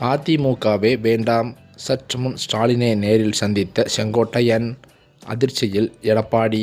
அதிமுகவே வேண்டாம். சற்று முன் ஸ்டாலினை நேரில் சந்தித்த செங்கோட்டையன் அதிர்ச்சியில் எடப்பாடி.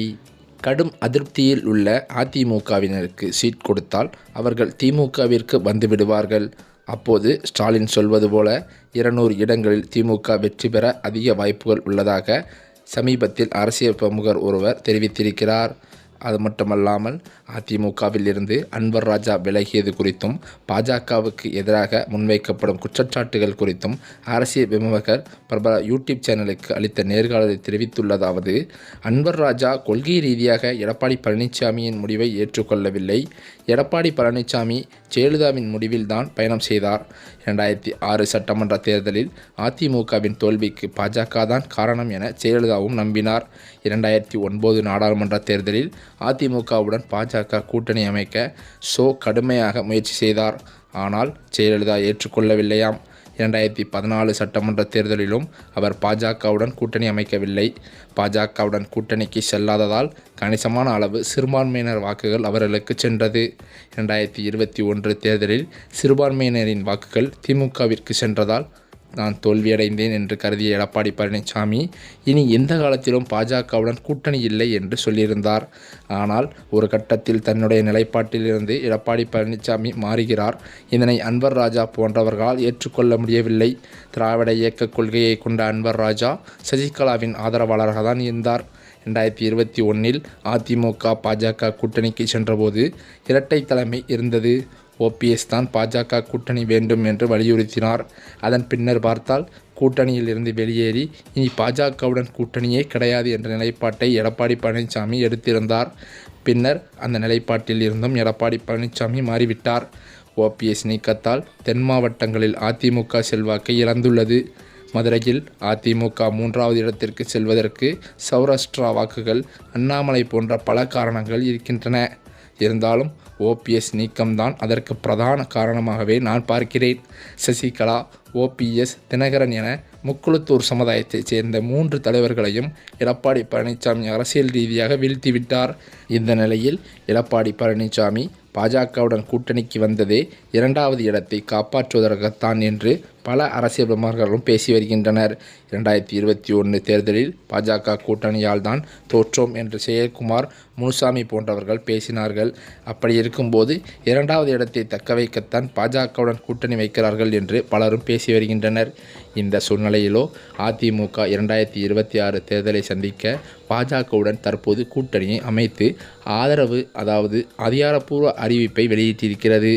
கடும் அதிருப்தியில் உள்ள அதிமுகவினருக்கு சீட் கொடுத்தால் அவர்கள் திமுகவிற்கு வந்துவிடுவார்கள் அப்போது ஸ்டாலின் சொல்வது போல இருநூறு இடங்களில் திமுக வெற்றி பெற அதிக வாய்ப்புகள் உள்ளதாக சமீபத்தில் அரசியல் பிரமுகர் ஒருவர் தெரிவித்திருக்கிறார். அது மட்டுமல்லாமல் அதிமுகவில் இருந்து அன்வர் ராஜா விலகியது குறித்தும் பாஜகவுக்கு எதிராக முன்வைக்கப்படும் குற்றச்சாட்டுகள் குறித்தும் அரசியல் விமர்சகர் பிரபல யூடியூப் சேனலுக்கு அளித்த நேர்காணலில் தெரிவித்துள்ளதாவது அன்வர் ராஜா கொள்கை ரீதியாக எடப்பாடி பழனிசாமியின் முடிவை ஏற்றுக்கொள்ளவில்லை. எடப்பாடி பழனிசாமி ஜெயலலிதாவின் முடிவில் தான் பயணம் செய்தார். இரண்டாயிரத்தி ஆறு சட்டமன்ற தேர்தலில் அதிமுகவின் தோல்விக்கு பாஜக தான் காரணம் என ஜெயலலிதாவும் நம்பினார். இரண்டாயிரத்தி ஒன்பது நாடாளுமன்ற தேர்தலில் அதிமுகவுடன் பாஜக கூட்டணி அமைக்க ஷோ கடுமையாக முயற்சி செய்தார். ஆனால் ஜெயலலிதா ஏற்றுக்கொள்ளவில்லையாம். இரண்டாயிரத்தி பதினாலு சட்டமன்ற தேர்தலிலும் அவர் பாஜகவுடன் கூட்டணி அமைக்கவில்லை. பாஜகவுடன் கூட்டணிக்கு செல்லாததால் கணிசமான அளவு சிறுபான்மையினர் வாக்குகள் அவர்களுக்கு சென்றது. இரண்டாயிரத்தி இருபத்தி ஒன்று தேர்தலில் சிறுபான்மையினரின் வாக்குகள் திமுகவிற்கு சென்றதால் நான் தோல்வியடைந்தேன் என்று கருதிய எடப்பாடி பழனிசாமி இனி எந்த காலத்திலும் பாஜகவுடன் கூட்டணி இல்லை என்று சொல்லியிருந்தார். ஆனால் ஒரு கட்டத்தில் தன்னுடைய நிலைப்பாட்டிலிருந்து எடப்பாடி பழனிசாமி மாறுகிறார். இதனை அன்வர் ராஜா போன்றவர்களால் ஏற்றுக்கொள்ள முடியவில்லை. திராவிட இயக்க கொள்கையை கொண்ட அன்வர் ராஜா சசிகலாவின் ஆதரவாளராக தான் இருந்தார். ரெண்டாயிரத்தி இருபத்தி ஒன்றில் அதிமுக பாஜக கூட்டணிக்கு சென்றபோது இரட்டை தலைமை இருந்தது. ஓபிஎஸ் தான் பாஜக கூட்டணி வேண்டும் என்று வலியுறுத்தினார். அதன் பின்னர் பார்த்தால் கூட்டணியில் இருந்து வெளியேறி இனி பாஜகவுடன் கூட்டணியே கிடையாது என்ற நிலைப்பாட்டை எடப்பாடி பழனிசாமி எடுத்திருந்தார். பின்னர் அந்த நிலைப்பாட்டில் இருந்தும் எடப்பாடி பழனிசாமி மாறிவிட்டார். ஓபிஎஸ் நீக்கத்தால் தென் மாவட்டங்களில் அதிமுக செல்வாக்கை இழந்துள்ளது. மதுரையில் அதிமுக மூன்றாவது இடத்திற்கு செல்வதற்கு சௌராஷ்டிரா வாக்குகள் அண்ணாமலை போன்ற பல காரணங்கள் இருக்கின்றன. இருந்தாலும் ஓபிஎஸ் நீக்கம்தான் அதற்கு பிரதான காரணமாகவே நான் பார்க்கிறேன். சசிகலா ஓபிஎஸ் தினகரன் என முக்குளத்தூர் சமுதாயத்தைச் சேர்ந்த மூன்று தலைவர்களையும் எடப்பாடி பழனிசாமி அரசியல் ரீதியாக வீழ்த்திவிட்டார். இந்த நிலையில் எடப்பாடி பழனிசாமி பாஜகவுடன் கூட்டணிக்கு வந்ததே இரண்டாவது இடத்தை காப்பாற்றுவதற்குத்தான் என்று பல அரசியல் பிரமுகர்களும் பேசி வருகின்றனர். இரண்டாயிரத்தி இருபத்தி ஒன்று தேர்தலில் பாஜக கூட்டணியால் தான் தோற்றோம் என்று ஜெயக்குமார் முனுசாமி போன்றவர்கள் பேசினார்கள். அப்படி இருக்கும்போது இரண்டாவது இடத்தை தக்க வைக்கத்தான் பாஜகவுடன் கூட்டணி வைக்கிறார்கள் என்று பலரும் பேசி வருகின்றனர். இந்த சூழ்நிலையிலோ அதிமுக இரண்டாயிரத்தி இருபத்தி ஆறு தேர்தலை சந்திக்க பாஜகவுடன் தற்போது கூட்டணியை அமைத்து ஆதரவு அதாவது அதிகாரப்பூர்வ அறிவிப்பை வெளியிட்டிருக்கிறது.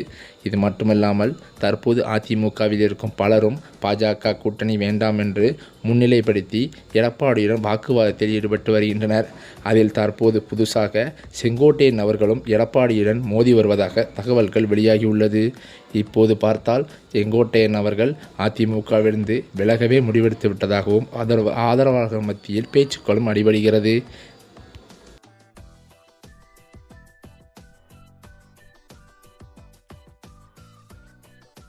இது மட்டுமல்லாமல் தற்போது அதிமுகவில் இருக்கும் பலரும் பாஜக கூட்டணி வேண்டாம் என்று முன்னிலைப்படுத்தி எடப்பாடியுடன் வாக்குவாதத்தில் ஈடுபட்டு வருகின்றனர். அதில் தற்போது புதுசாக செங்கோட்டையன் அவர்களும் எடப்பாடியுடன் மோதி வருவதாக தகவல்கள் வெளியாகியுள்ளது. இப்போது பார்த்தால் செங்கோட்டையன் அவர்கள் அதிமுகவிலிருந்து விலகவே முடிவெடுத்து விட்டதாகவும் ஆதரவு ஆதரவாளர்கள் மத்தியில் பேச்சுக்களும் அடிபடுகிறது.